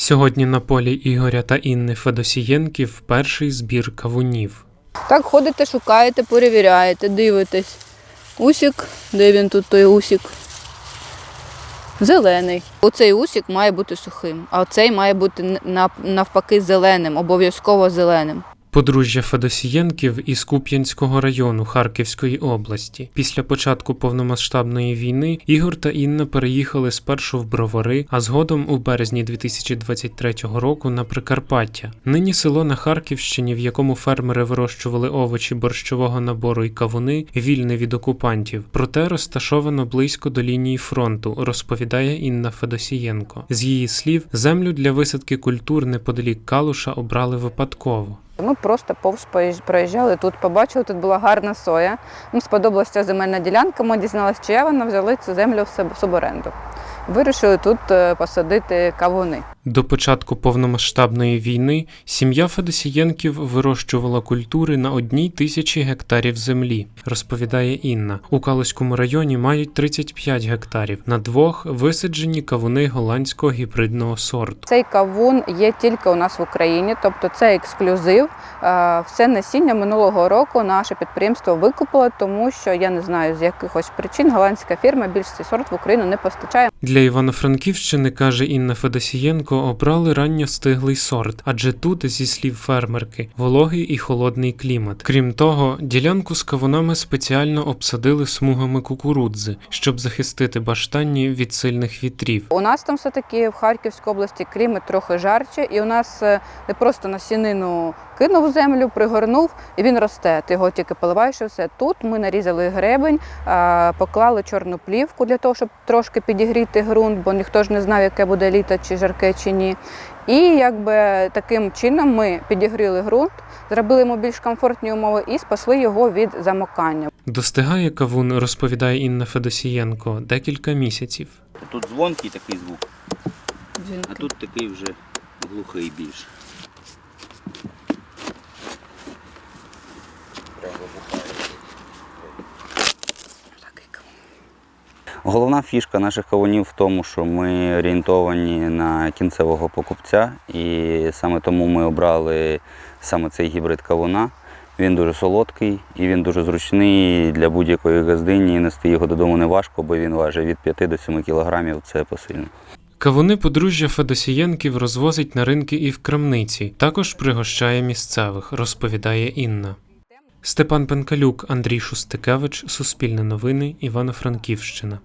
Сьогодні на полі Ігоря та Інни Федосієнків перший збір кавунів. Так ходите, шукаєте, перевіряєте, дивитесь. Усік, де він тут той усік? Зелений. Оцей усік має бути сухим, а цей має бути навпаки зеленим, обов'язково зеленим. Подружжя Федосієнків із Куп'янського району Харківської області. Після початку повномасштабної війни Ігор та Інна переїхали спершу в Бровари, а згодом у березні 2023 року на Прикарпаття. Нині село на Харківщині, в якому фермери вирощували овочі борщового набору і кавуни, вільне від окупантів, проте розташовано близько до лінії фронту, розповідає Інна Федосієнко. З її слів, землю для висадки культур неподалік Калуша обрали випадково. Ми просто повз проїжджали тут, побачили, тут була гарна соя. Нам сподобалася земельна ділянка. Ми дізналися, чия вона взяли цю землю в суборенду. Вирішили тут е, посадити кавуни. До початку повномасштабної війни сім'я Федосієнків вирощувала культури на одній тисячі гектарів землі, розповідає Інна. У Калуському районі мають 35 гектарів. На двох висаджені кавуни голландського гібридного сорту. Цей кавун є тільки у нас в Україні, тобто це ексклюзив. Е, Все насіння минулого року наше підприємство викупило, тому що я не знаю з якихось причин голландська фірма більш цей сорт в Україну не постачає. Для Івано-Франківщини, каже Інна Федосієнко, обрали ранньостиглий сорт, адже тут, зі слів фермерки, вологий і холодний клімат. Крім того, ділянку з кавунами спеціально обсадили смугами кукурудзи, щоб захистити баштанні від сильних вітрів. У нас там все-таки в Харківській області клімат трохи жарче, і у нас е, не просто насінину кинув землю, пригорнув, і він росте. Ти його тільки поливаєш і все. Тут ми нарізали гребень, поклали чорну плівку для того, щоб трошки підігріти ґрунт, бо ніхто ж не знав, яке буде літо, чи жарке, чи ні. І якби таким чином ми підігріли ґрунт, зробили йому більш комфортні умови і спасли його від замокання. Достигає кавун, розповідає Інна Федосієнко, декілька місяців. Тут дзвонкий такий звук, а тут такий вже глухий більше. Головна фішка наших кавунів в тому, що ми орієнтовані на кінцевого покупця, і саме тому ми обрали саме цей гібрид кавуна. Він дуже солодкий і він дуже зручний для будь-якої газдині. Нести його додому не важко, бо він важить від 5 до 7 кілограмів. Це посильно. Кавуни подружжя Федосієнків розвозить на ринки і в крамниці, також пригощає місцевих, розповідає Інна. Степан Пенкалюк, Андрій Шустикевич, Суспільне новини, Івано-Франківщина.